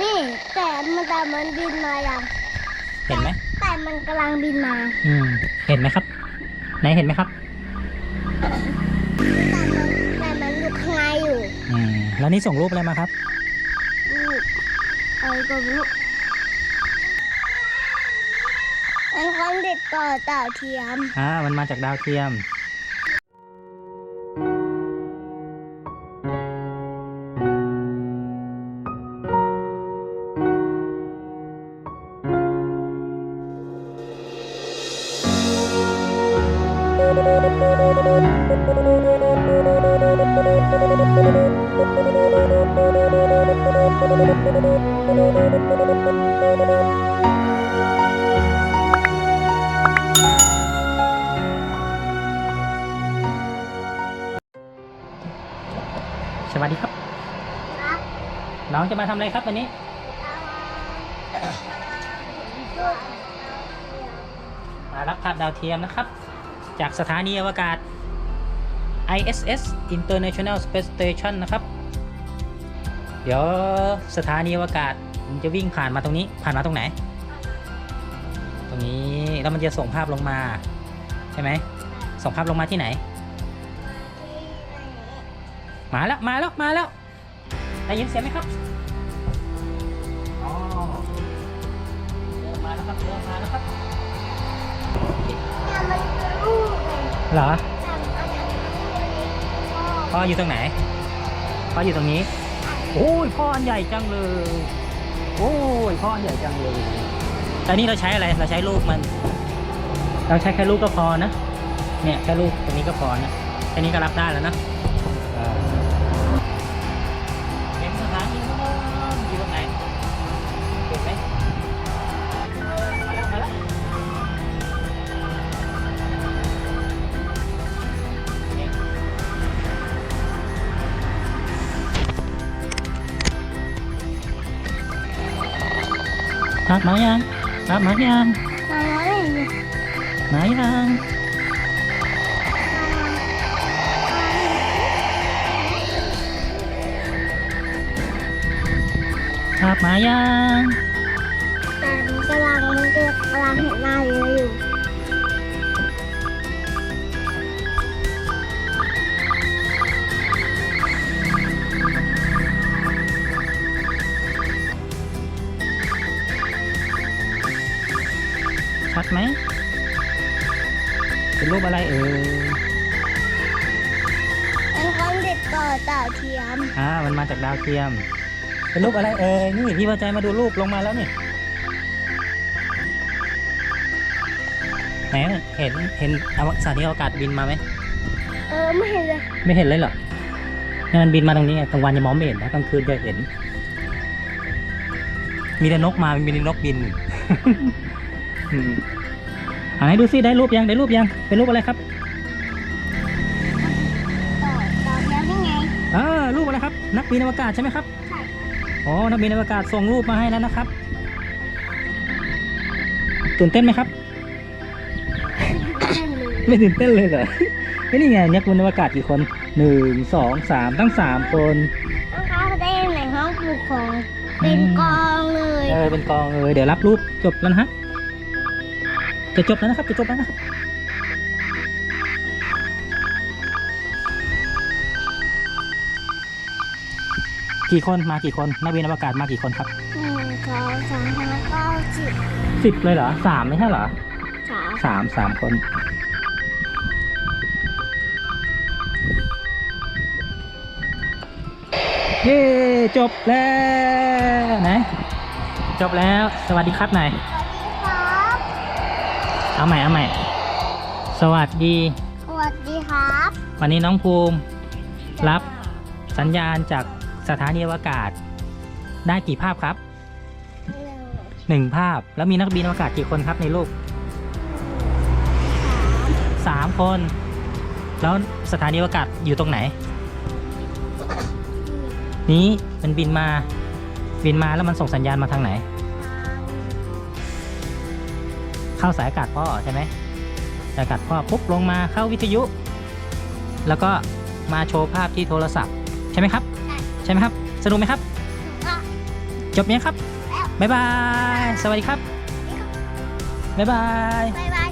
นี่แต่มันแต่มันบินมาอย่างเห็นไหมแต่มันกำลังบินมา อืม เห็นไหมครับ ไหนเห็นไหมครับแต่มันแต่มันอยู่ข้างในอยู่อืมแล้วนี่ส่งรูปอะไรมาครับลูกเอ้ยก็ไม่รู้เป็นคนติดต่อต่อเทียมอ่ามันมาจากดาวเทียม สวัสดีครับ ครับน้องจะมาทำอะไรครับวันนี้ มารับภาพดาวเทียมนะครับ จากสถานีอวกาศ ISS International Space Station นะครับ เดี๋ยวสถานีอวกาศมันจะวิ่งผ่านมาตรงนี้ผ่านมาตรงไหน ตรงนี้แล้วมันจะส่งภาพลงมาใช่ไหมส่งภาพลงมาที่ไหน มาแล้วมาแล้วมาแล้วได้ยินเสียงไหมครับ เลยเหรอแต่อันนั้นพ่อพ่ออยู่ตรงไหนพ่ออยู่ตรงนี้ โอ้ยพ่ออันใหญ่จังเลย โอ้ยพ่ออันใหญ่จังเลยแต่นี่เราใช้อะไรเราใช้ลูกมัน เราใช้แค่ลูกก็พอนะเนี่ยแค่ลูกตรงนี้ก็พอนะแค่นี้ก็รับได้แล้วนะ ครับมายังครับมายังมาแล้วเนี่ยมายังครับมายัง ไหม เป็นรูปอะไรเอ่ยเป็นคนติดต่อต่อเทียม อ่า มันมาจากดาวเทียม เป็นรูปอะไรเอ่ย นี่พี่พอใจมาดูรูปลงมาแล้วนี่ไหนเห็นเห็นอวสถานีอวกาศบินมาไหม เออไม่เห็นเลย ไม่เห็นเลยเหรอเนี่ยมันบินมาตรงนี้ไงกลางวันยังมองไม่เห็นนะกลางคืนจะเห็น มีแต่นกมามีแต่นกบิน อืมอ่าไหนดูซิได้รูปยังได้รูปยังเป็นรูปอะไรครับต่อต่อเทียมยังไงอ่ารูปอะไรครับ นักบินอวกาศใช่ไหมครับใช่อ๋อนักบินอวกาศส่งรูปมาให้แล้วนะครับ ตื่นเต้นไหมครับ เล่นเลยไม่ตื่นเต้นเลยเหรอเฮ้ยนี่ไงนักบินอวกาศกี่คนหนึ่งสองสามตั้งสามคนต้องเข้าไปได้ในห้องปกครองเป็นกองเลย เออเป็นกองเออเดี๋ยวรับรูปจบแล้วนะฮะ จะจบแล้วนะครับจะจบแล้วนะครับกี่คนมากี่คนนักบินอวกาศมากี่คนครับหนึ่งสองสามห้าเก้าสิบสิบเลยเหรอสามไม่ใช่เหรอสามสามสามคน เย้จบแล้วไหนจบแล้วสวัสดีครับหน่อยสวัสดีครับ เอาใหม่เอาใหม่ สวัสดี สวัสดีครับ วันนี้น้องภูมิ รับสัญญาณจากสถานีอวกาศ ได้กี่ภาพครับหนึ่งหนึ่งภาพแล้วมีนักบินอวกาศกี่คนครับในรูปสามสามคน แล้วสถานีอวกาศอยู่ตรงไหน นี้มันบินมา บินมาแล้วมันส่งสัญญาณมาทางไหน เข้าสายอากาศพ่อใช่ไหมสายอากาศพ่อปุ๊บลงมาเข้าวิทยุ แล้วก็มาโชว์ภาพที่โทรศัพท์ใช่ไหมครับ ใช่ไหมครับ สนุกไหมครับก็จบยังครับ บ๊ายบาย สวัสดีครับ บ๊ายบายบ๊า